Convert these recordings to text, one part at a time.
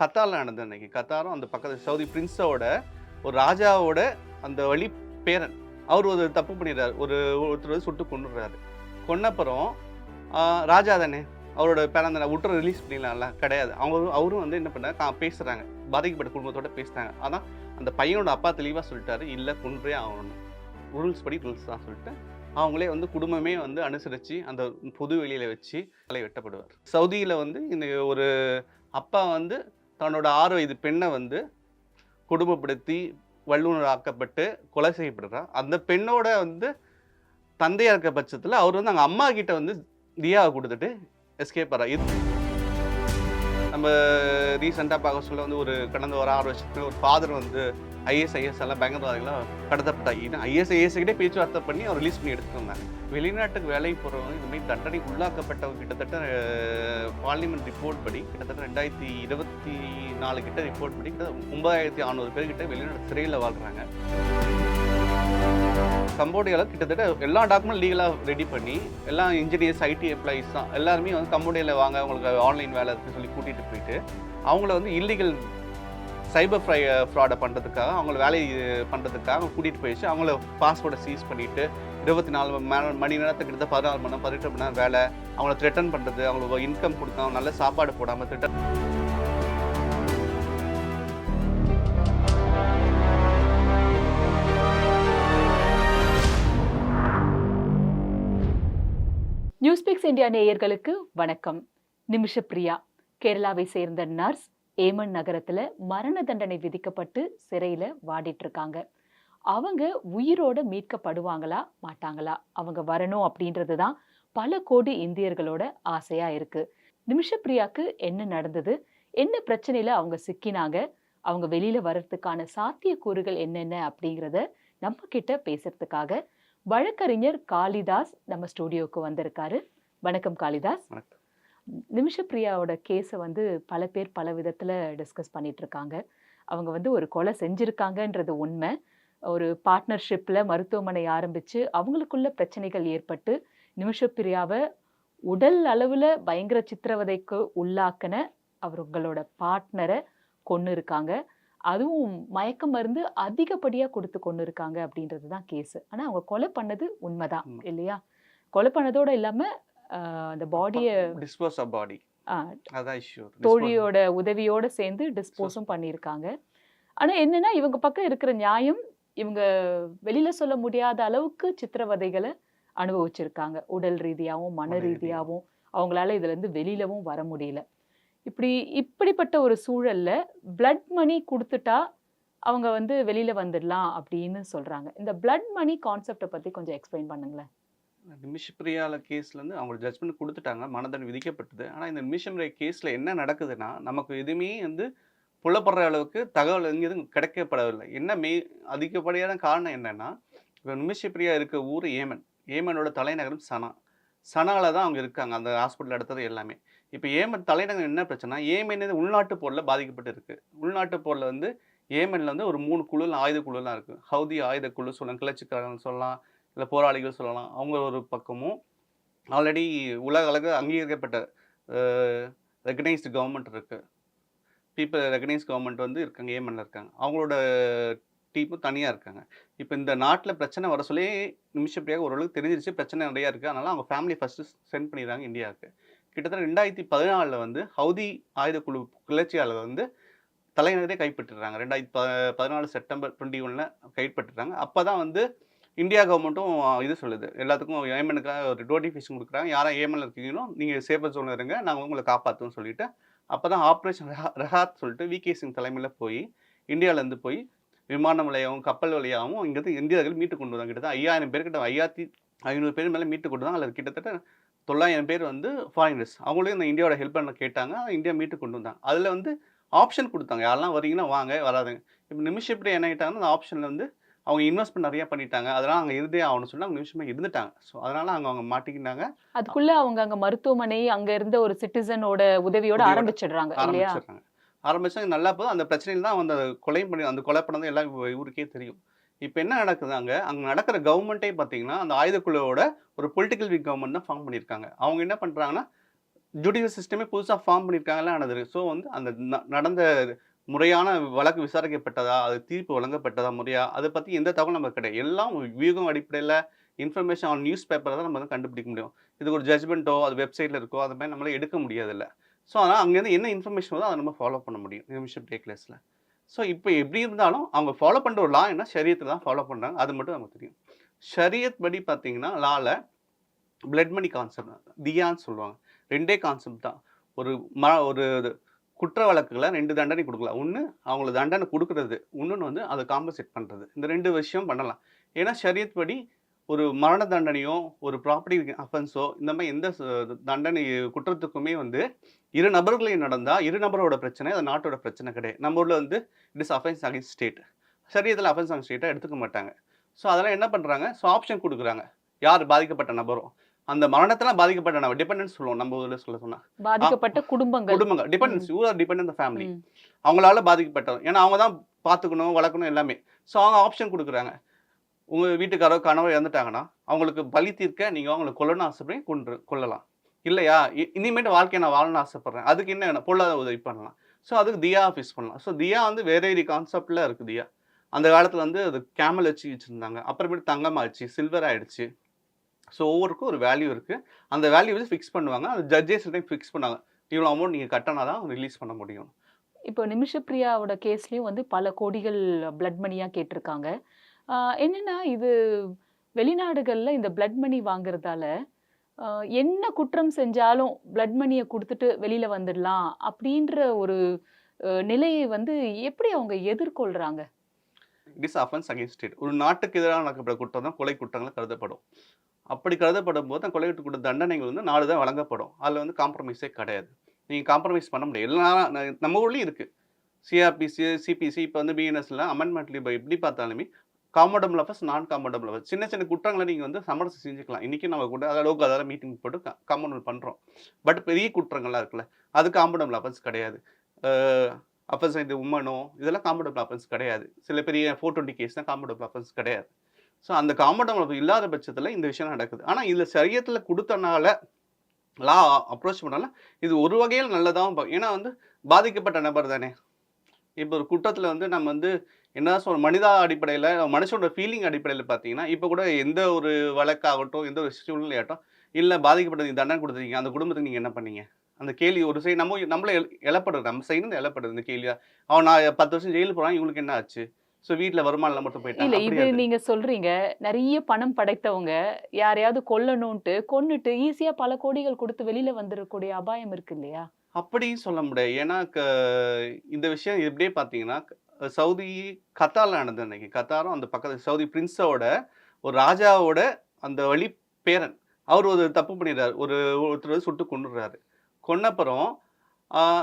கத்தாரில் நடந்தது அன்னைக்கு. கத்தாரும் அந்த பக்கத்து சவுதி பிரின்ஸோட ஒரு ராஜாவோட அந்த வழி பேரன். அவர் ஒரு தப்பு பண்ணிடுறாரு. ஒரு ஒருத்தர் வந்து சுட்டு கொண்டுடுறாரு கொன்னப்புறம் ராஜா தானே? அவரோட பேரன் தானே? ரிலீஸ் பண்ணிடலாம்ல? கிடையாது. அவங்க அவரும் வந்து என்ன பண்ணார்? கா- பேசுகிறாங்க பாதிக்கப்பட்ட குடும்பத்தோட பேசுகிறாங்க ஆனால் அந்த பையனோட அப்பா தெளிவாக சொல்லிட்டாரு. இல்லை கொன்றே ஆகணும். ரூல்ஸ் படி ரூல்ஸ் தான் சொல்லிட்டு அவங்களே வந்து குடும்பமே வந்து அனுசரித்து அந்த பொது வெளியில் வச்சு தலை வெட்டப்படுவார். சவுதியில் வந்து இந்த ஒரு அப்பா வந்து தன்னோட ஆறு வயது பெண்ணை வந்து குடும்பப்படுத்தி வல்லுநர் ஆக்கப்பட்டு கொலை செய்யப்படுறான். அந்த பெண்ணோட வந்து தந்தையாக இருக்க பட்சத்தில் அவர் வந்து அங்கே அம்மா கிட்ட வந்து தியாவை கொடுத்துட்டு எஸ்கேப் ஆகிறார் இது நம்ம ரீசெண்டாக பார்க்க சொல்ல வந்து ஒரு கடந்த ஒரு ஆறு வருஷத்துக்கு ஒரு ஃபாதர் வந்து ஐஎஸ் ஐஎஸ் எல்லாம் பயங்கரவாதிகளாக கடத்தப்பட்டாங்க ஐஎஸ் ஐஎஸ் கிட்டே பேச்சுவார்த்தை பண்ணி அவர் ரிலீஸ் பண்ணி எடுத்துருந்தாங்க வெளிநாட்டுக்கு வேலைக்கு போகிறவங்க இந்த மாதிரி தண்டனை உள்ளாக்கப்பட்டவங்க கிட்டத்தட்ட பார்லிமெண்ட் ரிப்போர்ட் படி கிட்டத்தட்ட ரெண்டாயிரத்தி இருபத்தி நாலு கிட்ட ரிப்போர்ட் படி கிட்ட ஒன்பதாயிரத்தி அறநூறு பேர்கிட்ட வெளிநாட்டு சிறையில் வாழ்கிறாங்க கம்போடியாவில் கிட்டத்தட்ட எல்லா டாக்குமெண்ட் லீகலாக ரெடி பண்ணி எல்லா இன்ஜினியர்ஸ் ஐடி எம்ப்ளாயிஸ் தான் எல்லாருமே வந்து கம்போடியாவில் வாங்க அவங்களுக்கு ஆன்லைன் வேலை இருக்குன்னு சொல்லி கூட்டிகிட்டு போயிட்டு அவங்கள வந்து இல்லீகல் சைபர் ஃப்ரை ஃப்ராடை பண்ணுறதுக்காக அவங்கள வேலை பண்ணுறதுக்காக கூட்டிகிட்டு போயிடுச்சு. அவங்கள பாஸ்போர்ட்டை சீஸ் பண்ணிவிட்டு இருபத்தி நாலு மணி மணி நேரத்துக்கு கிட்ட பதினாறு மணி நேரம் பதினெட்டு மணி நேரம் வேலை அவங்கள த்ரெட்டன் பண்ணுறது அவங்களுக்கு இன்கம் கொடுக்காம நல்ல சாப்பாடு போடாமல் த்ரெட்டன் இந்தியா நேயர்களுக்கு வணக்கம். நிமிஷ பிரியா கேரளாவை சேர்ந்த நர்ஸ் ஏமன் நகரத்துல மரண தண்டனை விதிக்கப்பட்டு சிறையில வாடிட்டு இருக்காங்க அவங்க உயிரோட மீட்கப்படுவாங்களா மாட்டாங்களா? அவங்க வரணும் அப்படின்றது தான் பல கோடி இந்தியர்களோட ஆசையா இருக்கு. நிமிஷ பிரியாக்கு என்ன நடந்தது? என்ன பிரச்சனையில அவங்க சிக்கினாங்க? அவங்க வெளியில வர்றதுக்கான சாத்தியக்கூறுகள் என்னென்ன அப்படிங்கிறத நம்ம கிட்ட பேசுறதுக்காக வழக்கறிஞர் காளிதாஸ் நம்ம ஸ்டூடியோவுக்கு வந்திருக்காரு. வணக்கம் காளிதாஸ். வணக்கம். நிமிஷ பிரியாவோட கேஸை வந்து பல பேர் பல விதத்துல டிஸ்கஸ் பண்ணிட்டு இருக்காங்க. அவங்க வந்து ஒரு கொலை செஞ்சிருக்காங்கன்றது உண்மை. ஒரு பார்ட்னர்ஷிப்ல மருத்துவமனை ஆரம்பிச்சு அவங்களுக்குள்ள பிரச்சனைகள் ஏற்பட்டு நிமிஷ பிரியாவை உடல் அளவுல பயங்கர சித்திரவதைக்கு உள்ளாக்கின அவங்களோட பார்ட்னரை கொன்னு இருக்காங்க. அதுவும் மயக்க மருந்து அதிகப்படியா கொடுத்து கொண்டு இருக்காங்க அப்படின்றது தான் கேஸ் ஆனா அவங்க கொலை பண்ணது உண்மைதான் உண்மை. இல்லையா? கொலை பண்ணதோட இல்லாம ஆஹ், அந்த பாடிய டிஸ்போஸ் ஆஃப் பாடி தோழியோட உதவியோட சேர்ந்து டிஸ்போஸும் பண்ணியிருக்காங்க. ஆனா என்னன்னா இவங்க பக்கம் இருக்கிற நியாயம் இவங்க வெளியில சொல்ல முடியாத அளவுக்கு சித்திரவதைகளை அனுபவிச்சிருக்காங்க. உடல் ரீதியாவும் மன மன ரீதியா. ரீதியாவும் அவங்களால இதுல இருந்து வெளியிலவும் வர முடியல. இப்படி இப்படிப்பட்ட ஒரு சூழல்ல பிளட் மணி கொடுத்துட்டா அவங்க வந்து வெளியில வந்துடலாம் அப்படின்னு சொல்றாங்க. இந்த பிளட் மணி கான்செப்டை பத்தி கொஞ்சம் எக்ஸ்பிளைன் பண்ணுங்களேன். நிமிஷப்பிரியால கேஸ்ல கேஸ்லேருந்து அவங்க ஜட்மெண்ட் கொடுத்துட்டாங்க. மனதண்டனை விதிக்கப்பட்டது. ஆனால் இந்த நிமிஷப்பிரியா கேஸில் என்ன நடக்குதுன்னா நமக்கு எதுவுமே வந்து புலப்படுற அளவுக்கு தகவல் எங்கேயும் கிடைக்கப்படவில்லை. என்ன மே அதிகப்படியான காரணம் என்னென்னா இப்போ நிமிஷப்பிரியா இருக்க ஊர் ஏமன். ஏமனோட தலைநகரம் சனா. சனாவில் தான் அவங்க இருக்காங்க அந்த ஹாஸ்பிட்டல் எடுத்தது எல்லாமே. இப்போ ஏமன் தலைநகரம் என்ன பிரச்சனை ஏமன் உள்நாட்டு போரில் பாதிக்கப்பட்டு இருக்குது உள்நாட்டு போரில் வந்து ஏமனில் வந்து ஒரு மூணு குழு ஆயுத குழுலாம் இருக்குது ஹவுதி ஆயுத குழு சொல்லலாம் கிளர்ச்சிக்காரன் சொல்லலாம். இல்லை போராளிகள் சொல்லலாம். அவங்க ஒரு பக்கமும் ஆல்ரெடி உலக அளவு அங்கீகரிக்கப்பட்ட ரெகனைஸ்டு கவர்மெண்ட் இருக்குது பீப்புள் ரெகனைஸ் கவர்மெண்ட் வந்து இருக்காங்க ஏமனில் இருக்காங்க. அவங்களோட டீமும் தனியாக இருக்காங்க. இப்போ இந்த நாட்டில் பிரச்சனை வர சொல்லி நிமிஷப்படியாக ஓரளவுக்கு தெரிஞ்சிருச்சு. பிரச்சனை நிறையா இருக்குது அதனால் அவங்க ஃபேமிலி ஃபஸ்ட்டு சென்ட் பண்ணிடுறாங்க இந்தியாவுக்கு கிட்டத்தட்ட ரெண்டாயிரத்தி பதினாலில் வந்து ஹவுதி ஆயுத குழு கிளர்ச்சியாளர் வந்து தலைநகரே கைப்பற்றிடுறாங்க. ரெண்டாயிரத்தி ப பதினாலு செப்டம்பர் டுவெண்ட்டி ஒன்னில் கைப்பற்றிடுறாங்க. அப்போ தான் வந்து இந்தியா கவர்மெண்ட்டும் இது சொல்லுது. எல்லாத்துக்கும் ஏமனுக்காக ஒரு நோட்டிஃபிகேஷன் கொடுக்குறாங்க. யாரும் ஏமனில் இருக்கீங்களோ நீங்கள் சேஃபர் ஜோனில் இருங்க. நாங்கள் உங்களை காப்பாற்றுவோம்னு சொல்லிட்டு அப்போ தான் ஆப்ரேஷன் ரஹாத் சொல்லிட்டு வி கே சிங் தலைமையில் போய் இந்தியாவிலேருந்து போய் விமான வழியாகவும் கப்பல் வழியாகவும் இங்கேருந்து இந்தியர்கள் மீட்டு கொண்டு வந்தாங்க. கிட்டத்தட்ட ஐயாயிரம் பேர் கிட்ட ஐயாயிரத்தி ஐநூறு பேர் மேலே மீட்டு கொண்டு வந்தாங்க. அதில் கிட்டத்தட்ட தொள்ளாயிரம் பேர் வந்து ஃபாரினர்ஸ் அவங்களையும் இந்த இந்தியாவோட ஹெல்ப் பண்ண கேட்டாங்க. இந்தியா மீட்டு கொண்டு வந்தாங்க. அதில் வந்து ஆப்ஷன் கொடுத்தாங்க. யாரெல்லாம் வரீங்கன்னா வாங்க வராதுங்க. இப்போ நிமிஷம் இப்படி என்ன ஆகிட்டாங்கன்னா அந்த ஆப்ஷனில் வந்து அவங்க இன்வெஸ்ட்மெண்ட் நிறைய பண்ணிட்டாங்க. அதெல்லாம் அங்கே இருந்தே ஆகணும்னு சொல்லி அவங்க நிமிஷமாக இருந்துட்டாங்க. ஸோ அதனால அவங்க அவங்க மாட்டிக்கிட்டாங்க. அதுக்குள்ள அவங்க அங்க மருத்துவமனை அங்க இருந்த ஒரு சிட்டிசனோட உதவியோட ஆரம்பிச்சிடுறாங்க இல்லையா? ஆரம்பிச்சாங்க. நல்லா போதும் அந்த பிரச்சனையில் தான் அந்த கொலை பண்ணி அந்த கொலை பண்ணது எல்லாம் இவருக்கே தெரியும். இப்போ என்ன நடக்குது அங்கே? அங்கே நடக்கிற கவர்மெண்ட்டே பார்த்தீங்கன்னா அந்த ஆயுதக்குழுவோட ஒரு பொலிட்டிக்கல் வீக் கவர்மெண்ட் தான் ஃபார்ம் பண்ணியிருக்காங்க. அவங்க என்ன பண்ணுறாங்கன்னா ஜுடிஷியல் சிஸ்டமே புதுசாக ஃபார்ம் பண்ணியிருக்காங்கலாம் நடந்தது ஸோ வந்து அந்த நடந்த முறையான வழக்கு விசாரிக்கப்பட்டதா? அது தீர்ப்பு வழங்கப்பட்டதா முறையா? அதை பற்றி எந்த தகவலும் நமக்கு கிடையாது. எல்லாம் வியூகம் அடிப்படையில் இன்ஃபர்மேஷன் ஆன் நியூஸ் பேப்பரை தான் நம்ம வந்து கண்டுபிடிக்க முடியும். இது ஒரு ஜட்மெண்ட்டோ அது வெப்சைட்டில் இருக்கோ அது மாதிரி நம்மளால் எடுக்க முடியாதுல்ல. ஸோ அதனால் அங்கேருந்து என்ன இன்ஃபர்மேஷன் வருதோ அதை நம்ம ஃபாலோ பண்ண முடியும். நிமிஷம் டே கிளாஸில் ஸோ இப்போ எப்படி இருந்தாலும் அவங்க ஃபாலோ பண்ணுற ஒரு லா என்ன? ஷரியத்தை தான் ஃபாலோ பண்ணுறாங்க அது மட்டும் நமக்கு தெரியும். ஷரியத் படி பார்த்தீங்கன்னா லால பிளட் மணி கான்செப்ட் தியான்னு சொல்லுவாங்க. ரெண்டே கான்செப்ட் தான். ஒரு ம ஒரு குற்ற வழக்குகளை ரெண்டு தண்டனை கொடுக்கலாம் ஒன்று அவங்களுக்கு தண்டனை கொடுக்கறது. இன்னொன்று வந்து அதை காம்பன்சேட் பண்ணுறது இந்த ரெண்டு விஷயம் பண்ணலாம். ஏன்னா ஷரியத் படி ஒரு மரண தண்டனையோ ஒரு ப்ராப்பர்ட்டி அஃபென்ஸோ இந்த மாதிரி எந்த தண்டனை குற்றத்துக்குமே வந்து இரு நபர்களையும் நடந்தால் இரு நபரோட பிரச்சனை அது நாட்டோட பிரச்சனை கிடையாது. நம்ம ஊரில் வந்து it is offence against state சரியத்தில் offence against ஸ்டேட்டாக எடுத்துக்க மாட்டாங்க. ஸோ அதெல்லாம் என்ன பண்ணுறாங்க ஸோ ஆப்ஷன் கொடுக்குறாங்க. யார் பாதிக்கப்பட்ட நபரும் அந்த மரணத்தெல்லாம் பாதிக்கப்பட்ட நபர் டிபெண்டன்ஸ் சொல்லுவோம். நம்ம ஊரில் சொல்ல சொன்னா. பாதிக்கப்பட்ட குடும்பங்கள். குடும்பங்கள். Dependents you are depend family. அவங்களால பாதிக்கப்பட்டது. ஏன்னா அவங்க தான் பார்த்துக்கணும் வளர்க்கணும் எல்லாமே. ஸோ அவங்க ஆப்ஷன் கொடுக்குறாங்க. உங்கள் வீட்டுக்காரோ கணவர் இறந்துட்டாங்கன்னா அவங்களுக்கு பலி தீர்க்க நீங்கள் அவங்களுக்கு கொல்லணும் ஆசைப்படி கொன்று கொல்லலாம். இல்லையா? இனிமேட்டு வாழ்க்கையை நான் வாழணும்னு ஆசைப்பட்றேன். அதுக்கு என்ன? பொருளாதார உதவி பண்ணலாம். ஸோ அதுக்கு தியா ஆஃபீஸ் பண்ணலாம். ஸோ தியா வந்து வேற கான்செப்டில் இருக்குது தியா. அந்த காலத்தில் வந்து அது கேமல் வச்சு வச்சுருந்தாங்க. அப்புறமேட்டு தங்கம் ஆயிடுச்சு சில்வர் ஆயிடுச்சு. ஸோ ஒவ்வொருக்கும் ஒரு வேல்யூ இருக்குது அந்த வேல்யூ வந்து ஃபிக்ஸ் பண்ணுவாங்க. அந்த ஜட்ஜஸ் டைம் ஃபிக்ஸ் பண்ணாங்க இவ்வளோ அமௌண்ட் நீங்கள் கட்டினா தான் ரிலீஸ் பண்ண முடியும். இப்போ நிமிஷப்பிரியாவோட கேஸ்லயும் வந்து பல கோடிகள் பிளட் மணியா கேட்டிருக்காங்க. என்னன்னா இது வெளிநாடுகள்ல இந்த பிளட் மணி வாங்குறதால என்ன குற்றம் செஞ்சாலும் பிளட் மணியை கொடுத்துட்டு வெளியில வந்துடலாம் அப்படின்ற ஒரு நிலையை வந்து எப்படி அவங்க எதிர்கொள்றாங்க? It is offence against state ஒரு நாட்டுக்கு எதிராக நடக்கப்பட்ட குற்றம் தான் கொலை குற்றங்கள் கருதப்படும். அப்படி கருதப்படும் போது தான் கொலை குற்ற தண்டனைகள் வந்து நாடு தான் வழங்கப்படும். அதில் வந்து காம்ப்ரமைஸே கிடையாது. நீங்கள் காம்ப்ரமைஸ் பண்ண முடியாது. எல்லா நம்ம ஊர்லேயும் இருக்குது சிஆர்பிசி சிபிசி இப்போ வந்து பிஎன்எஸ்லாம் அமெண்ட்மெண்ட்ல இப்போ எப்படி பார்த்தாலுமே காம்படபிள் அஃபர்ஸ் நான் காம்படபிள் அஃபர்ஸ் சின்ன சின்ன குற்றங்களை நீங்கள் வந்து சமரசம் செஞ்சுக்கலாம். இன்றைக்கி நம்ம கூட அளவுக்கு அதாவது மீட்டிங் போட்டு காம்பவுண்ட் பண்ணுறோம் பட் பெரிய குற்றங்கள்லாம் இருக்குல்ல அது காம்படபிள் அஃபர்ஸ் கிடையாது. அஃபர்ஸ் இந்த உமனோ இதெல்லாம் காம்படபிள் அஃபர்ஸ் கிடையாது. சில பெரிய ஃபோர் டுவெண்ட்டி கேஸ் தான் காம்படபிள் அஃபர்ஸ் கிடையாது. ஸோ அந்த காம்படபிள் இல்லாத பட்சத்தில் இந்த விஷயம் நடக்குது. ஆனால் இதில் சரியத்தில் கொடுத்தனால லா அப்ரோச் பண்ணால இது ஒரு வகையில் நல்லதாகவும் ஏன்னா வந்து பாதிக்கப்பட்ட நபர் தானே. இப்போ ஒரு குற்றத்தில் வந்து நம்ம வந்து என்ன சொல்ற மனிதா அடிப்படையில் மனுஷனோட ஃபீலிங் அடிப்படையில் பார்த்தீங்கன்னா இப்போ கூட எந்த ஒரு வழக்காகட்டும் எந்த ஒரு சூழ்நிலையாகட்டும் இல்லை பாதிக்கப்பட்டது தண்டனை கொடுத்துருக்கீங்க அந்த குடும்பத்துக்கு நீங்கள் என்ன பண்ணீங்க? அந்த கேள்வி ஒரு சைடு நம்ம நம்மள இழப்படுறது நம்ம சைடு இழப்படுறது இந்த கேள்வியாக அவன் நான் பத்து வருஷம் ஜெயிலுக்கு போகிறான் இவங்களுக்கு என்ன ஆச்சு? ஸோ வீட்டில் வருமானம் மட்டும் இல்ல போயிட்டாங்க இது அப்படி நீங்க சொல்றீங்க. நிறைய பணம் படைத்தவங்க யாரையாவது கொல்லணும்ட்டு கொன்னுட்டு ஈஸியா பல கோடிகள் கொடுத்து வெளியில வந்துடக்கூடிய அபாயம் இருக்கு இல்லையா? அப்படியும் சொல்ல முடியாது. ஏன்னா இந்த விஷயம் எப்படியே பார்த்தீங்கன்னா சவுதி கத்தாரில் நடந்தது அன்னைக்கு. கத்தாரும் அந்த பக்கத்து சவுதி பிரின்ஸோட ஒரு ராஜாவோட அந்த வழி பேரன். அவர் ஒரு தப்பு பண்ணிடுறாரு. ஒரு ஒருத்தர் சுட்டு கொண்டுடுறாரு கொன்னப்புறம்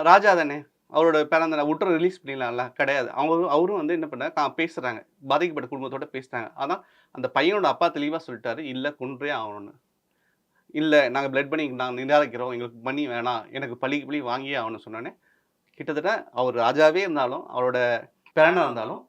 ராஜா தானே? அவரோட பிறந்த உற்ற ரிலீஸ் பண்ணிடலாம்ல? கிடையாது. அவங்க அவரும் வந்து என்ன பண்ண தான் பேசுகிறாங்க பாதிக்கப்பட்ட குடும்பத்தோட பேசுகிறாங்க ஆனால் அந்த பையனோட அப்பா தெளிவாக சொல்லிட்டாரு. இல்லை கொன்றே ஆகணும்னு. இல்லை நாங்கள் பிளட் பண்ணி நாங்கள் நிராகரிக்கிறோம். எங்களுக்கு பண்ணி வேணாம். எனக்கு பழிக்கு பழி வாங்கியே ஆகணும்னு சொன்னோன்னே கிட்டத்தட்ட அவர் ராஜாவே இருந்தாலும் அவரோட பேரனாக இருந்தாலும்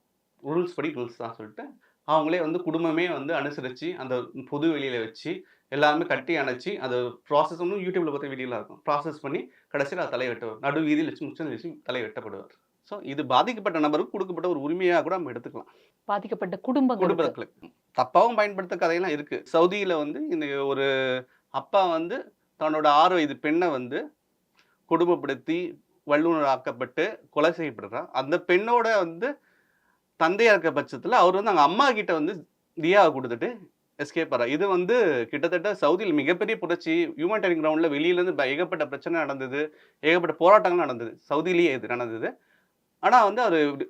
ரூல்ஸ் படி ரூல்ஸ் தான் சொல்லிட்டு அவங்களே வந்து குடும்பமே வந்து அனுசரித்து அந்த பொது வெளியில் வச்சு எல்லாருமே கட்டி அணைச்சி அந்த ப்ராசஸ் ஒன்றும் யூடியூப்ல பார்த்த வீடியோலாம் இருக்கும். ப்ராசஸ் பண்ணி கடைசியில் அது தலை வெட்டுவார். நடு வீதியில் வச்சு முச்சம் வச்சு தலை வெட்டப்படுவார். ஸோ இது பாதிக்கப்பட்ட நபருக்கு கொடுக்கப்பட்ட ஒரு உரிமையாக கூட நம்ம எடுத்துக்கலாம். பாதிக்கப்பட்ட குடும்பங்களுக்கு? குடும்பங்களுக்கு தப்பாவும் பயன்படுத்த கதையெல்லாம் இருக்கு. சவுதியில வந்து இந்த ஒரு அப்பா வந்து தன்னோட ஆறு வயது பெண்ணை வந்து கொடுமைப்படுத்தி வல்லுநர் ஆக்கப்பட்டு கொலை செய்யப்படுறார். அந்த பெண்ணோட வந்து தந்தையா இருக்க பட்சத்துல அவர் வந்து அவங்க அம்மா கிட்ட வந்து தியாவை கொடுத்துட்டு எஸ்கேப் ஆறார் இது வந்து கிட்டத்தட்ட சவுதியில் மிகப்பெரிய புரட்சி. ஹியூமனிடரியன் கிரவுண்டில் வெளியிலேருந்து ப- ஏகப்பட்ட பிரச்சனை நடந்தது. ஏகப்பட்ட போராட்டங்கள் நடந்தது. சவுதியிலேயே இது நடந்தது. ஆனால் வந்து அவர்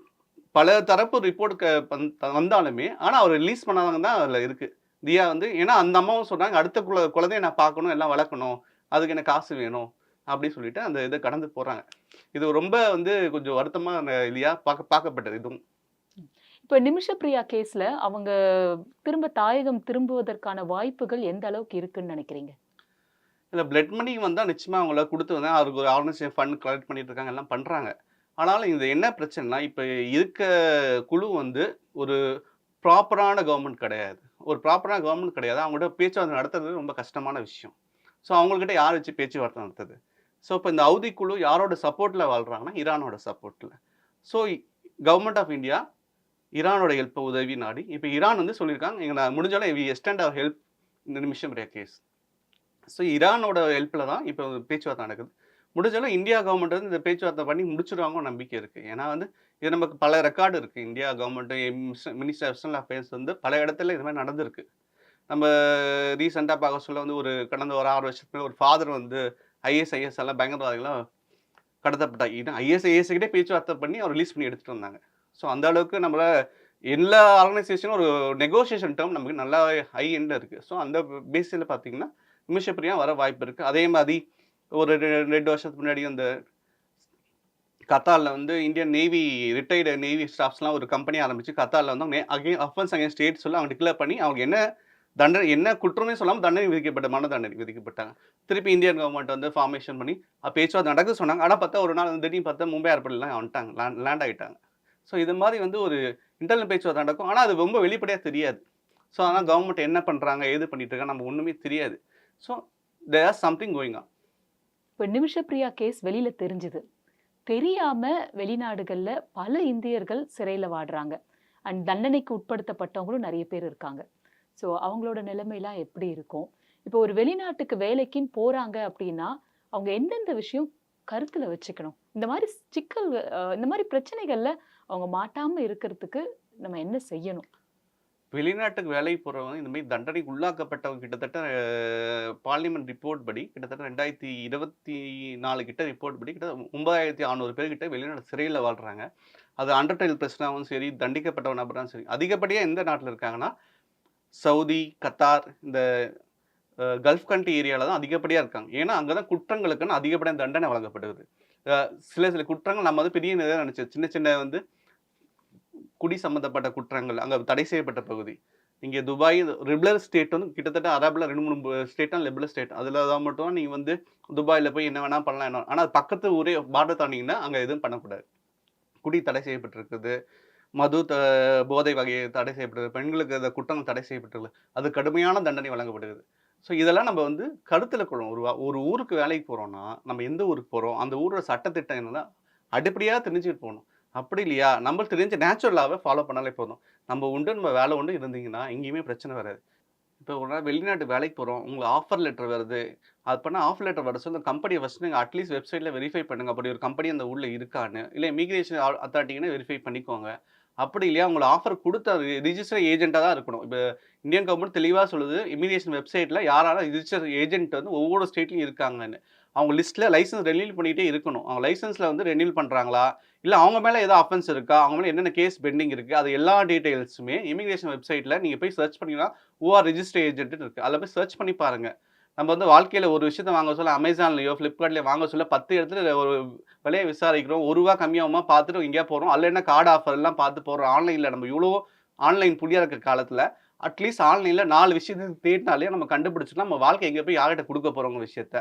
பல தரப்பு ரிப்போர்ட் வந்தாலுமே ஆனால் அவர் ரிலீஸ் பண்ணாதவங்க தான் அதில் இருக்குது தியா வந்து ஏன்னா அந்த அம்மாவும் சொன்னாங்க அடுத்த குல குழந்தைய நான் பார்க்கணும் எல்லாம் வளர்க்கணும். அதுக்கு எனக்கு காசு வேணும். அப்படின்னு சொல்லிட்டு அந்த இதை கடந்து போகிறாங்க இது ரொம்ப வந்து கொஞ்சம் வருத்தமாக இல்லையா பார்க்க பார்க்கப்பட்டது இதுவும். இப்ப நிமிஷப்பிரியா கேஸ்ல அவங்க திரும்ப தாயகம் திரும்புவதற்கான வாய்ப்புகள் எந்த அளவுக்கு இருக்குன்னு நினைக்கிறீங்க? இல்லை பிளட் மணி வந்தால் நிச்சயமாக அவங்கள கொடுத்து வந்து அவருக்கு ஒரு ஆர்கனைசேஷன் ஃபண்ட் கலெக்ட் பண்ணிட்டு இருக்காங்க எல்லாம் பண்ணுறாங்க ஆனாலும் இது என்ன பிரச்சனைனா இப்போ இருக்க குழு வந்து ஒரு ப்ராப்பரான கவர்மெண்ட் கிடையாது. ஒரு ப்ராப்பரான கவர்மெண்ட் கிடையாது. அவங்கள்ட்ட பேச்சுவார்த்தை நடத்துறது ரொம்ப கஷ்டமான விஷயம். ஸோ அவங்கக்கிட்ட யார் வச்சு பேச்சுவார்த்தை நடத்துது? ஸோ இப்போ இந்த அவதி குழு யாரோட சப்போர்ட்டில் வாழ்கிறாங்கன்னா ஈரானோட சப்போர்ட்டில் ஸோ கவர்மெண்ட் ஆஃப் இந்தியா ஈரானோட ஹெல்ப்பை உதவி நாடி. இப்போ ஈரான் வந்து சொல்லியிருக்காங்க எங்க நான் முடிஞ்சாலும் வி எஸ்டெண்ட் அவர் ஹெல்ப் இந்த நிமிஷம் கேஸ் ஸோ ஈரானோட ஹெல்ப்பில் தான் இப்போ பேச்சுவார்த்தை நடக்குது. முடிஞ்சாலும் இந்தியா கவர்மெண்ட் வந்து இந்த பேச்சுவார்த்தை பண்ணி முடிச்சிருவாங்க நம்பிக்கை இருக்குது ஏன்னா வந்து இது நமக்கு பல ரெக்கார்டு இருக்குது India government minister external affairs வந்து பல இடத்துல இது மாதிரி நடந்திருக்கு. நம்ம ரீசெண்டாக பார்க்க சொல்ல வந்து ஒரு கடந்த ஒரு ஆறு வருஷத்துக்கு ஒரு ஃபாதர் வந்து ஐஎஸ்ஐஎஸ் எல்லாம் பயங்கரவாதிகளாம் கடத்தப்பட்டாங்க இது பேச்சுவார்த்தை பண்ணி அவர் ரிலீஸ் பண்ணி எடுத்துகிட்டு வந்தாங்க. ஸோ அந்த அளவுக்கு நம்மள எல்லா ஆர்கனைசேஷனும் ஒரு நெகோசியேஷன் டேர்ம் நமக்கு நல்லா ஹை எண்டில் இருக்குது ஸோ அந்த பேஸில் பார்த்தீங்கன்னா நிமிஷப்பிரியா வர வாய்ப்பு இருக்குது அதே மாதிரி ஒரு ரெ- ரெண்டு வருஷத்துக்கு முன்னாடி அந்த கத்தாரில் வந்து இந்தியன் நேவி ரிட்டையர்டு நேவி ஸ்டாஃப்ஸ்லாம் ஒரு கம்பெனி ஆரம்பித்து கத்தாரில் வந்து அகே அஃபன்ஸ் அகேன் ஸ்டேட் சொல்லி அவங்க டிக்ளேர் பண்ணி அவங்க என்ன தண்டனை என்ன குற்றமே சொல்லாமல் தண்டனை விதிக்கப்பட்ட மன தண்டனை விதிக்கப்பட்டாங்க. திருப்பி இந்தியன் கவர்மெண்ட் வந்து ஃபார்மேஷன் பண்ணி பேச்சு பேச்சுவார்த்தை நடக்க சொன்னாங்க. ஆனால் பார்த்தா ஒரு நாள் வந்து திடீர்னு பார்த்தா மும்பை ஏர்போர்ட்லாம் வந்துட்டாங்க. லேண்ட் லேண்ட் ஆகிட்டாங்க ஸோ இது மாதிரி வந்து ஒரு இன்டர்னல் பேச்சுவார்த்தை நடக்கும். ஆனால் அது ரொம்ப வெளிப்படையாக தெரியாது. ஸோ ஆனால் கவர்மெண்ட் என்ன பண்ணுறாங்க ஏது பண்ணிட்டு இருக்காங்க நம்ம ஒன்றுமே தெரியாது. So there are something going on இப்போ நிமிஷப்பிரியா கேஸ் வெளியில் தெரிஞ்சுது. தெரியாமல் வெளிநாடுகளில் பல இந்தியர்கள் சிறையில் வாடுறாங்க. அண்ட் தண்டனைக்கு உட்படுத்தப்பட்டவங்களும் நிறைய பேர் இருக்காங்க. ஸோ அவங்களோட நிலைமையெல்லாம் எப்படி இருக்கும்? இப்போ ஒரு வெளிநாட்டுக்கு வேலைக்குன்னு போகிறாங்க அப்படின்னா அவங்க எந்தெந்த விஷயம் கருத்தில் வச்சுக்கணும்? இந்த மாதிரி சிக்கல் இந்த மாதிரி பிரச்சனைகளில் அவங்க மாட்டாமல் இருக்கிறதுக்கு நம்ம என்ன செய்யணும்? வெளிநாட்டுக்கு வேலை போகிறவங்க இந்த மாதிரி தண்டனைக்கு உள்ளாக்கப்பட்டவங்க கிட்டத்தட்ட பார்லிமெண்ட் ரிப்போர்ட் படி கிட்டத்தட்ட ரெண்டாயிரத்தி இருபத்தி நாலு கிட்ட ரிப்போர்ட் படி கிட்ட ஒன்பதாயிரத்தி அறநூறு பேர்கிட்ட வெளிநாடு சிறையில் வாழ்கிறாங்க அது அண்டர்டைல் பிரச்சனாவும் சரி தண்டிக்கப்பட்ட நபராகவும் சரி. அதிகப்படியாக எந்த நாட்டில் இருக்காங்கன்னா சவுதி கத்தார் இந்த கல்ஃப் கண்ட்ரி ஏரியாவில் தான் அதிகப்படியாக இருக்காங்க. ஏன்னா அங்கே தான் குற்றங்களுக்குன்னு அதிகப்படியாக தண்டனை வழங்கப்படுது. சில சில குற்றங்கள் நம்ம வந்து பெரிய நினைச்சோம் சின்ன சின்ன வந்து குடி சம்மந்தப்பட்ட குற்றங்கள் அங்கே தடை செய்யப்பட்ட பகுதி. இங்கே துபாய் ரிபுலர் ஸ்டேட் வந்து கிட்டத்தட்ட அரபில் ரெண்டு மூணு ஸ்டேட்டாக லிபுலர் ஸ்டேட். அதில் தான் மட்டும் நீங்கள் வந்து துபாயில் போய் என்ன வேணால் பண்ணலாம் என்ன ஆனால் பக்கத்து ஊரே பார்டர் தாண்டிங்கன்னா அங்கே எதுவும் பண்ணக்கூடாது. குடி தடை செய்யப்பட்டிருக்குது. மது த போதை வகையை தடை செய்யப்பட்டது. பெண்களுக்கு அந்த குற்றங்கள் தடை செய்யப்பட்டிருக்கு அது கடுமையான தண்டனை வழங்கப்படுகிறது. ஸோ இதெல்லாம் நம்ம வந்து கருத்தில் கொள்ளணும் ஒரு வா- ஒரு ஊருக்கு வேலைக்கு போகிறோம்னா நம்ம எந்த ஊருக்கு போகிறோம் அந்த ஊரோட சட்டத்திட்டம் என்னன்னா அடிப்படையாக தெரிஞ்சுட்டு போகணும். அப்படி இல்லையா? நம்ம தெரிஞ்ச நேச்சுரலாகவே ஃபாலோ பண்ணாலே போதும். நம்ம உண்டு நம்ம வேலை உண்டு இருந்தீங்கன்னா எங்கேயுமே பிரச்சனை வராது. இப்போ ஒரு நாள் வெளிநாட்டு வேலைக்கு போகிறோம் உங்களுக்கு ஆஃபர் லெட்டர் வருது. அது பண்ணால் ஆஃபர் லெட்டர் வர சொல்லி அந்த கம்பெனியை ஃபஸ்ட்டு நீங்கள் அட்லீஸ்ட் வெப்சைட்டில் வெரிஃபை பண்ணுங்க. அப்படி ஒரு கம்பெனி அந்த ஊரில் இருக்கான்னு இல்லை இமிகிரேஷன் அத்தாரிட்டிங்கன்னா வெரிஃபை பண்ணிக்கோங்க. அப்படி இல்லையா? உங்களை ஆஃபர் கொடுத்த ரிஜிஸ்டர் ஏஜென்ட்டாக தான் இருக்கணும். இப்போ இந்தியன் கவர்மெண்ட் தெளிவாக சொல்லுது இமிகிரேஷன் வெப்சைட்டில் யாராலும் ரிஜிஸ்டர் ஏஜென்ட் வந்து ஒவ்வொரு ஸ்டேட்லையும் இருக்காங்கன்னு. அவங்க லிஸ்ட்டில் லைசன்ஸ் ரெனியூல் பண்ணிகிட்டே இருக்கணும். அவங்க லைசன்ஸில் வந்து ரெனியூல் பண்ணுறாங்களா இல்லை அவங்க மேலே ஏதோ அஃபென்ஸ் இருக்கா? அவங்க மேலே என்னென்ன கேஸ் பெண்டிங் இருக்குது அது எல்லா டீட்டெயில்ஸுமே இமிகிரேஷன் வெப்சைட்டில் நீங்கள் போய் சர்ச் பண்ணிங்கன்னா ஓஆர் ரிஜிஸ்டர் ஏஜென்ட்னு இருக்குது அதில் போய் சர்ச் பண்ணி பாருங்கள் நம்ம வந்து வாழ்க்கையில் ஒரு விஷயத்த வாங்க சொல்ல அமேசான்லையோ ஃப்ளிப்கார்ட்லையோ வாங்க சொல்ல பத்து இடத்துல ஒரு விலையை விசாரிக்கிறோம். ஒரு ரூபா கம்மியாகுமா பார்த்துட்டு எங்கேயா போகிறோம் அதில் என்ன கார்டு ஆஃபர் எல்லாம் பார்த்து போகிறோம் ஆன்லைனில் நம்ம இவ்வளோ ஆன்லைன் புள்ளியாக இருக்கிற காலத்தில் அட்லீஸ்ட் ஆன்லைனில் நாலு விஷயத்துக்கு தேடினாலே நம்ம கண்டுபிடிச்சிடலாம். நம்ம வாழ்க்கை எங்கே போய் யார்கிட்ட கொடுக்க போகிறோங்க விஷயத்த.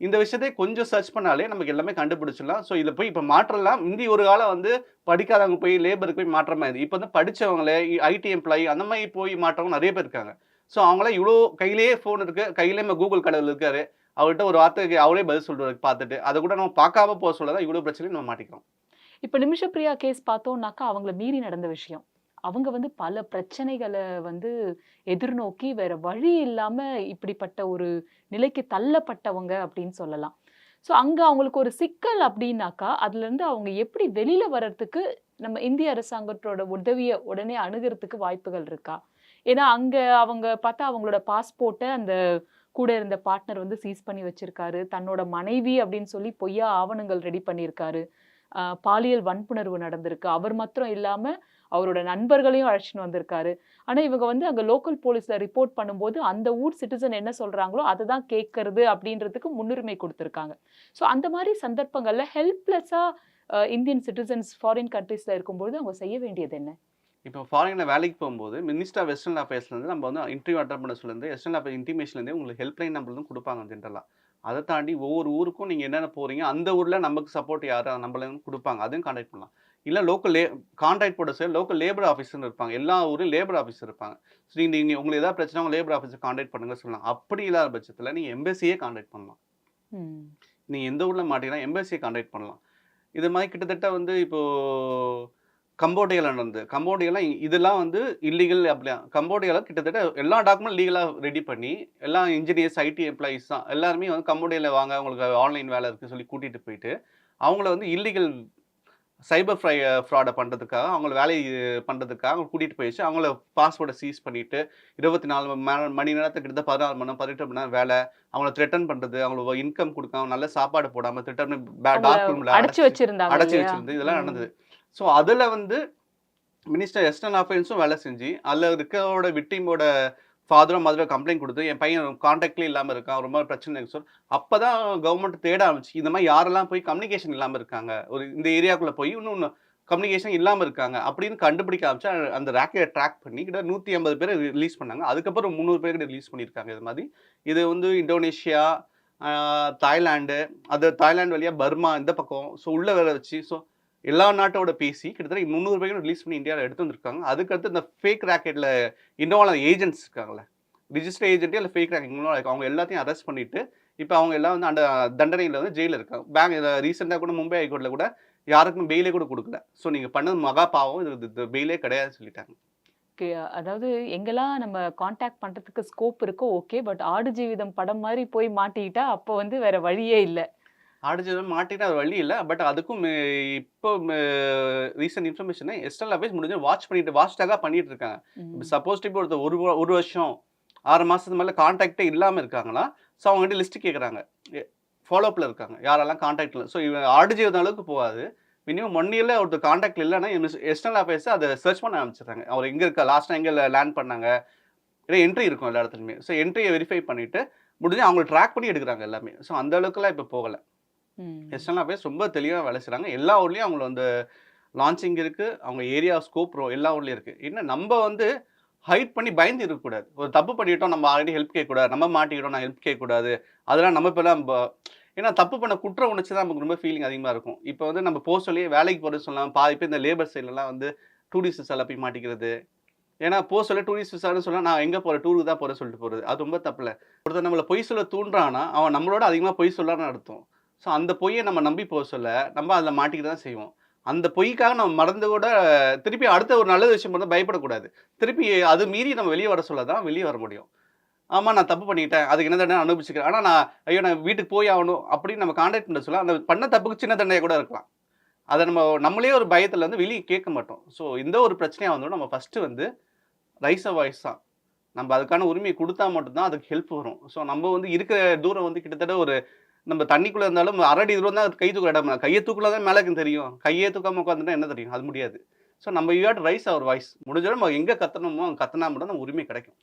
இந்த விஷயத்தை கொஞ்சம் சர்ச் பண்ணாலே நமக்கு எல்லாமே கண்டுபிடிச்சிடலாம். ஸோ இதில் போய் இப்போ மாற்றலாம். முந்தி ஒரு காலம் வந்து படிக்காதவங்க போய் லேபருக்கு போய் மாற்றமா இது இப்போ வந்து படித்தவங்களே ஐடி எம்ப்ளாயி அந்த மாதிரி போய் மாற்றவங்க நிறைய பேர் இருக்காங்க. ஸோ அவங்களாம் இவ்வளோ கையிலேயே ஃபோன் இருக்குது கையிலே நம்ம கூகுள் கடவுள் இருக்காரு. அவர்கிட்ட ஒரு வார்த்தைக்கு அவரே பதில் சொல்கிறாரு பார்த்துட்டு. அதை கூட நம்ம பார்க்காம போக சொல்ல தான் இவ்வளோ பிரச்சனையும் நம்ம மாட்டிக்கிறோம். இப்போ நிமிஷப்பிரியா கேஸ் பார்த்தோம்னாக்கா அவங்கள மீறி நடந்த விஷயம். அவங்க வந்து பல பிரச்சனைகளை வந்து எதிர்நோக்கி வேற வழி இல்லாம இப்படிப்பட்ட ஒரு நிலைக்கு தள்ளப்பட்டவங்க அப்படின்னு சொல்லலாம். ஸோ அங்கே அவங்களுக்கு ஒரு சிக்கல் அப்படின்னாக்கா அதுலேருந்து அவங்க எப்படி வெளியில் வர்றதுக்கு நம்ம இந்திய அரசாங்கத்தோட உதவியை உடனே அணுகிறதுக்கு வாய்ப்புகள் இருக்கா? ஏன்னா அங்கே அவங்க பார்த்தா அவங்களோட பாஸ்போர்ட்டை அந்த கூட இருந்த பார்ட்னர் வந்து சீஸ் பண்ணி வச்சிருக்காரு. தன்னோட மனைவி அப்படின்னு சொல்லி பொய்யா ஆவணங்கள் ரெடி பண்ணியிருக்காரு. பாலியல் வன்புணர்வு நடந்திருக்கு. அவர் மாத்திரம் இல்லாமல் அவரோட நண்பர்களையும் அழைச்சின்னு வந்திருக்காரு. ஆனால் இவங்க வந்து அங்கே லோக்கல் போலீஸில் ரிப்போர்ட் பண்ணும்போது அந்த ஊர் சிட்டிசன் என்ன சொல்கிறாங்களோ அதை தான் கேட்கறது அப்படின்றதுக்கு முன்னுரிமை கொடுத்துருக்காங்க. ஸோ அந்த மாதிரி சந்தர்ப்பங்களில் ஹெல்ப்லெஸ்ஸாக இந்தியன் சிட்டிசன்ஸ் ஃபாரின் கண்ட்ரீஸில் இருக்கும்போது அவங்க செய்ய வேண்டியது என்ன? இப்போ ஃபாரினில் வேலைக்கு போகும்போது மினிஸ்டர் வெஸ்டர்ன் அஃபேர்ஸ்லேருந்து நம்ம வந்து இன்டர்வியூ அட்டன் பண்ண சொல்லேருந்து வெஸ்டர்ன் அஃபேர் இன்டிமேஷன்லேருந்து உங்களுக்கு ஹெல்ப்லைன் நம்பர் தான் கொடுப்பாங்க ஜென்ரலாக அதை தாண்டி ஒவ்வொரு ஊருக்கும் நீங்கள் என்னென்ன போகிறீங்க அந்த ஊரில் நமக்கு சப்போர்ட் யார் நம்மளும் கொடுப்பாங்க அதையும் காண்டாக்ட் பண்ணலாம். இல்லை லோக்கல் லே கான்டாக்ட் போட சார் லோக்கல் லேபர் ஆஃபீஸர்னு இருப்பாங்க எல்லா ஊரும் லேபர் ஆஃபீஸர் இருப்பாங்க. ஸோ நீங்கள் உங்களுக்கு ஏதாவது பிரச்சனை உங்கள் லேபர் ஆஃபீஸர் கான்டாக்ட் பண்ணுங்க சொல்லலாம். அப்படி இல்லாத பட்சத்தில் நீங்கள் எம்பசியே கான்டாக்ட் பண்ணலாம். ம். நீ எந்த ஊரில் மாட்டினா எம்பசியை கான்டாக்ட் பண்ணலாம். இது மாதிரி கிட்டத்தட்ட வந்து இப்போது கம்போடியாவில் நடந்தது கம்போடியாலாம் இ- இதெல்லாம் வந்து இல்லீகல் அப்படியா கம்போடியாவில் கிட்டத்தட்ட எல்லா டாக்குமெண்ட் லீகலாக ரெடி பண்ணி எல்லா இன்ஜினியர்ஸ் ஐடி எம்ப்ளாயிஸ் தான் எல்லாருமே வந்து கம்போடியாவில் வாங்க அவங்களுக்கு ஆன்லைன் வேலை இருக்குன்னு சொல்லி கூட்டிகிட்டு போயிட்டு அவங்கள வந்து இல்லீகல் சைபர் ஃப்ரை ஃப்ராடை பண்ணுறதுக்காக அவங்கள வேலை பண்ணுறதுக்காக அவங்க கூட்டிகிட்டு போயிடுச்சு அவங்கள பாஸ்போர்ட்டை சீஸ் பண்ணிவிட்டு இருபத்தி நாலு ம- மணி நேரத்துக்கு கிட்ட பதினாலு மணி நேரம் பதினெட்டு மணி நேரம் வேலை அவங்கள த்ரெட்டன் பண்ணுறது அவங்களுக்கு இன்கம் கொடுக்காம நல்ல சாப்பாடு போடாமல் த்ரெட்டன் அவங்கள டாக்குமெண்ட்ல அடைச்சு? வச்சிருந்து இதெல்லாம். நடந்தது ஸோ அதில் வந்து மினிஸ்டர் எஸ்டர்ன் அஃபேர்ஸும் வேலை செஞ்சு அதில் இருக்கிறோட விக்டிமோட ஃபாதரும் மதுரை கம்ப்ளைண்ட் கொடுத்து என் பையன் காண்டாக்ட்லேயும் இல்லாமல் இருக்கான் ரொம்ப பிரச்சனை இருக்கு சார் அப்போ தான் கவர்மெண்ட் தேட ஆரம்பிச்சு இந்த மாதிரி யாரெல்லாம் போய் கம்யூனிகேஷன் இல்லாமல் இருக்காங்க ஒரு இந்த ஏரியாக்குள்ளே போய் இன்னும் கம்யூனிகேஷன் இல்லாமல் இருக்காங்க அப்படின்னு கண்டுபிடிக்க ஆரம்பிச்சு அந்த ரேக்கை ட்ராக் பண்ணி கிட்ட நூற்றி ஐம்பது பேர் ரிலீஸ் பண்ணாங்க. அதுக்கப்புறம் முந்நூறு பேர் ரிலீஸ் பண்ணியிருக்காங்க இது மாதிரி. இது வந்து இந்தோனேஷியா தாய்லாண்டு தாய்லாந்து அது தாய்லாந்து வழியாக பர்மா இந்த பக்கம் ஸோ உள்ளே வேலை வச்சு ஸோ எல்லா நாட்டோட பேசி கிட்டத்தட்ட முந்நூறு பேர் ரிலீஸ் பண்ணி இந்தியாவில் எடுத்து வந்திருக்காங்க. அதுக்கடுத்து இந்த ஃபேக் ராக்கெட்டில் இன்னும் ஏஜென்ட்ஸ் இருக்காங்களே ரிஜிஸ்டர் ஏஜென்ட்டே இல்லை ஃபேக் ராக்கெட் இருக்கு அவங்க எல்லாத்தையும் அரெஸ்ட் பண்ணிட்டு இப்போ அவங்க எல்லாம் வந்து அந்த தண்டனையில் வந்து ஜெயிலில் இருக்காங்க. பேங்க் ரீசெண்டாக கூட மும்பை ஹைகோர்ட்டில் கூட யாருக்கும் பெயிலே கூட கொடுக்கல. ஸோ நீங்கள் பண்ணது மகா பாவம். இது இது பெயிலே கிடையாதுன்னு சொல்லிட்டாங்க. அதாவது எங்கெல்லாம் நம்ம காண்டாக்ட் பண்ணுறதுக்கு ஸ்கோப் இருக்கோ ஓகே பட் ஆடு ஜீவிதம் படம் மாதிரி போய் மாட்டிக்கிட்டா அப்போ வந்து வேற வழியே இல்லை. ஆடிச்சு மாட்டிட்டு அது வழி இல்லை. பட் அதுக்கும் இப்போ ரீசெண்ட் இன்ஃபர்மேஷனை எஸ்டல் அஃபேஸ் முடிஞ்சு வாட்ச் பண்ணிட்டு வாட்ச் டாகாக பண்ணிட்டு இருக்காங்க. சப்போஸ் இப்போ ஒருத்தர் ஒரு ஒரு வருஷம் ஆறு மாசத்துக்கு மேலே காண்டாக்டே இல்லாமல் இருக்காங்களா? ஸோ அவங்ககிட்ட லிஸ்ட் கேட்குறாங்க ஃபாலோஅப்பில் இருக்காங்க. யாரெல்லாம் காண்டாக்டில் ஸோ இவன் ஆடிஜிவத அளவுக்கு போகாது. மினிமம் ஒன் இயரில் ஒருத்தர் காண்டாக்ட் இல்லைன்னா எக்ஸ்டர்னல் அஃபேர்ஸ் அதை சர்ச் பண்ண ஆரம்பிச்சிடுறாங்க. அவர் எங்கே இருக்கா லாஸ்ட்டாக எங்கே லேண்ட் பண்ணாங்க? ஏன்னா என்ட்ரி இருக்கும் எல்லா இடத்துலையுமே. ஸோ என்ட்ரியை வெரிஃபை பண்ணிட்டு முடிஞ்சு அவங்களை ட்ராக் பண்ணி எடுக்கிறாங்க எல்லாமே. ஸோ அந்த அளவுக்குலாம் இப்போ போகலை. எக்ஸ்டர்னல் அஃபேர்ஸ் ரொம்ப தெளிவாக வேலை செய்கிறாங்க எல்லா ஊர்லேயும் அவங்கள வந்து லான்ச்சிங் இருக்குது அவங்க ஏரியா ஸ்கோப் எல்லா ஊர்லேயும் இருக்குது என்ன நம்ம வந்து ஹைட் பண்ணி பயந்து இருக்கக்கூடாது ஒரு தப்பு பண்ணிட்டோம் நம்ம ஆல்ரெடி ஹெல்ப் கேட்கக்கூடாது. நம்ம மாட்டிக்கிட்டோம் நான் ஹெல்ப் கேட்கக்கூடாது. அதெல்லாம் நம்ம இப்போலாம் ஏன்னா தப்பு பண்ண குற்ற உணர்ச்சி தான் நமக்கு ரொம்ப ஃபீலிங் அதிகமாக இருக்கும். இப்போ வந்து நம்ம போக வேலைக்கு போகிறது சொல்லலாம் பாதி பேர் இந்த லேபர் சைட்லலாம் வந்து டூரிஸ்ட் விசால போய் மாட்டிக்கிறது. ஏன்னா போக சொல்ல டூரிஸ்ட் விசான்னு சொன்னால் நான் எங்கே போகிறேன் டூருக்கு தான் போகிறேன் சொல்லிட்டு போகிறது அது ரொம்ப தப்பில்ல ஒருத்தர் நம்மளை பொய் சொல்ல தூண்டுறான்னா அவன் நம்மளோட அதிகமாக பொய் சொல்லான்னு அர்த்தம். ஸோ அந்த பொய்யை நம்ம நம்பி போக சொல்ல நம்ம அதில் மாட்டிக்க தான் செய்வோம். அந்த பொய்க்காக நம்ம மறந்து கூட திருப்பி அடுத்த ஒரு நல்ல விஷயம் பண்ண பயப்படக்கூடாது. திருப்பி அது மீறி நம்ம வெளியே வர சொல்ல தான் வெளியே வர முடியும். ஆமாம் நான் தப்பு பண்ணிட்டேன். அதுக்கு என்ன தண்டனை அனுபவிச்சுக்கிறேன். ஆனால் நான் ஐயோ நான் வீட்டுக்கு போய் ஆகணும் அப்படின்னு நம்ம காண்டாக்ட் பண்ண சொல்ல அந்த பண்ண தப்புக்கு சின்ன தண்டனை கூட இருக்கலாம். அதை நம்ம நம்மளே ஒரு பயத்தில் வந்து வெளியே கேட்க மாட்டோம். ஸோ இந்த ஒரு பிரச்சனையாக வந்தோம் நம்ம ஃபஸ்ட்டு வந்து ரைஸ் ஆஃப் வாய்ஸ் தான். நம்ம அதுக்கான உரிமையை கொடுத்தா மட்டும்தான் அதுக்கு ஹெல்ப் வரும். ஸோ நம்ம வந்து இருக்கிற தூரம் வந்து கிட்டத்தட்ட ஒரு நம்ம தண்ணிக்குள்ளே இருந்தாலும் அரடி தூரம் தான் கை தூக்குற இடம் கையை தூக்குல தான் மேலே தெரியும். கையே தூக்காம உட்காந்துட்டா என்ன தெரியும்? அது முடியாது. ஸோ நம்ம யூ ரைஸ் அவர் வாய்ஸ் முடிஞ்சாலும் நம்ம எங்கே கத்தணுமோ அங்கே கத்தினா மட்டும் நம்ம உரிமை கிடைக்கும்.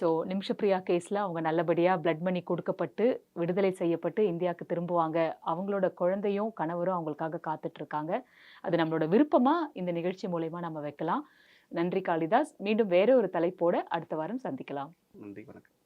ஸோ நிமிஷப்பிரியா கேஸில் அவங்க நல்லபடியாக பிளட் மணி கொடுக்கப்பட்டு விடுதலை செய்யப்பட்டு இந்தியாவுக்கு திரும்புவாங்க. அவங்களோட குழந்தையும் கணவரும் அவங்களுக்காக காத்துட்டு இருக்காங்க அது நம்மளோட விருப்பமாக இந்த நிகழ்ச்சி மூலயமா நம்ம வைக்கலாம். நன்றி காளிதாஸ். மீண்டும் வேற ஒரு தலைப்போட அடுத்த வாரம் சந்திக்கலாம். நன்றி வணக்கம்.